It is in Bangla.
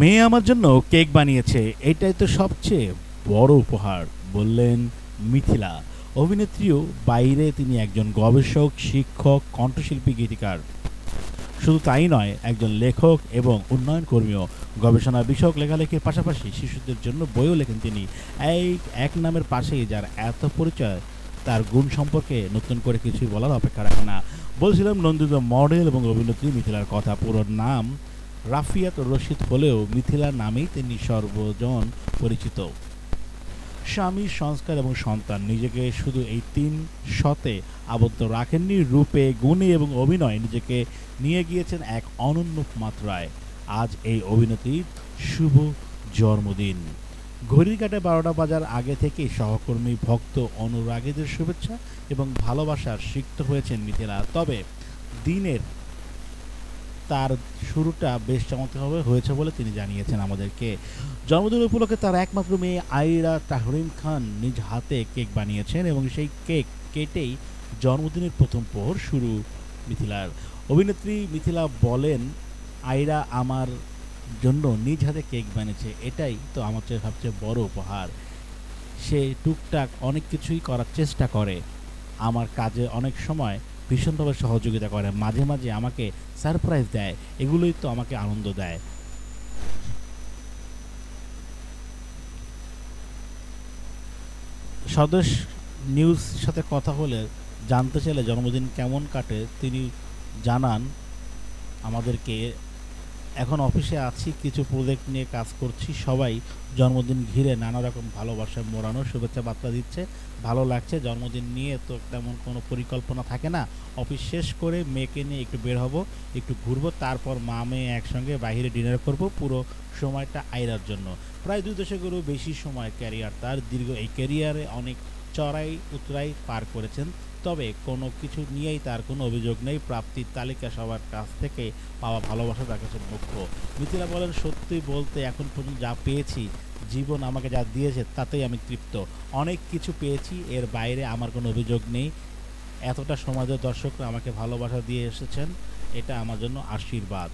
মেয়ে আমার জন্য কেক বানিয়েছে, এটাই তো সবচেয়ে বড় উপহার, বললেন মিথিলা। অভিনেত্রীও বাইরে তিনি একজন গবেষক, শিক্ষক, কণ্ঠশিল্পী, গীতিকার। শুধু তাই নয়, একজন লেখক এবং উন্নয়ন কর্মীও। গবেষণা বিষয়ক লেখালেখির পাশাপাশি শিশুদের জন্য বইও লেখেন তিনি। এই এক নামের পাশেই যার এত পরিচয়, তার গুণ সম্পর্কে নতুন করে কিছুই বলার অপেক্ষা রাখে না। বলছিলাম নন্দিত মডেল এবং অভিনেত্রী মিথিলার কথা, পুরো নাম রাফিয়াত রশিদ হলেও মিথিলা নামেই তিনি সর্বজন পরিচিত। স্বামী, সংস্কার এবং সন্তান নিজেকে শুধু এই তিন শতে আবদ্ধ রাখেননি, রূপে, গুণে এবং অভিনয় নিজেকে নিয়ে গিয়েছেন এক অনন্য মাত্রায়। আজ এই অভিনেত্রীর শুভ জন্মদিন। ঘড়ির কাটে বারোটা বাজার আগে থেকেই সহকর্মী ভক্ত অনুরাগীদের শুভেচ্ছা এবং ভালোবাসার সিক্ত হয়েছেন মিথিলা। তবে দিনের তার শুরুটা বেশ চমৎকারভাবে হয়েছে বলে তিনি জানিয়েছেন আমাদেরকে। জন্মদিন উপলক্ষে তার একমাত্র মেয়ে আইরা তাহরিম খান নিজ হাতে কেক বানিয়েছেন এবং সেই কেক কেটেই জন্মদিনের প্রথম প্রহর শুরু মিথিলার। অভিনেত্রী মিথিলা বলেন, আইরা আমার জন্য নিজ হাতে কেক বানিয়েছে, এটাই তো আমার চেয়ে সবচেয়ে বড় উপহার। সে টুকটাক অনেক কিছুই করার চেষ্টা করে। আমার কাজে অনেক সময় ভীষণভাবে সহযোগিতা করে, মাঝে মাঝে আমাকে সারপ্রাইজ দেয়। এগুলোই তো আমাকে আনন্দ দেয়। স্বদেশ নিউজ সাথে কথা হলে জানতে চাইলে জন্মদিন কেমন কাটে তিনি জানান আমাদেরকে। এখন অফিসে আছি, কিছু প্রজেক্ট নিয়ে কাজ করছি। সবাই জন্মদিন ঘিরে নানা রকম ভালোবাসায় মোড়ানো শুভেচ্ছা বার্তা দিচ্ছে। ভালো লাগছে, জন্মদিন নিয়ে তো তেমন কোনো পরিকল্পনা থাকে না। অফিস শেষ করে মেয়েকে নিয়ে একটু বের হব, একটু ঘুরবো, তারপর মা মেয়ে একসঙ্গে বাইরে ডিনার করব। পুরো সময়টা আইরার জন্য। প্রায় দুই দশকেরও বেশি সময় ক্যারিয়ার তার। দীর্ঘ এই ক্যারিয়ারে অনেক চড়াই, উতরাই পার করেছেন। তবে কোনো কিছু নিয়েই তার কোনো অভিযোগ নেই। প্রাপ্তির তালিকা সবার কাছ থেকে পাওয়া ভালোবাসা তার কাছে মুখ্য। মিথিলা বলেন, সত্যি বলতে এখন পর্যন্ত যা পেয়েছি, জীবন আমাকে যা দিয়েছে, তাতেই আমি তৃপ্ত। অনেক কিছু পেয়েছি, এর বাইরে আমার কোনো অভিযোগ নেই। এতটা সমাজের দর্শকরা আমাকে ভালোবাসা দিয়ে এসেছেন, এটা আমার জন্য আশীর্বাদ।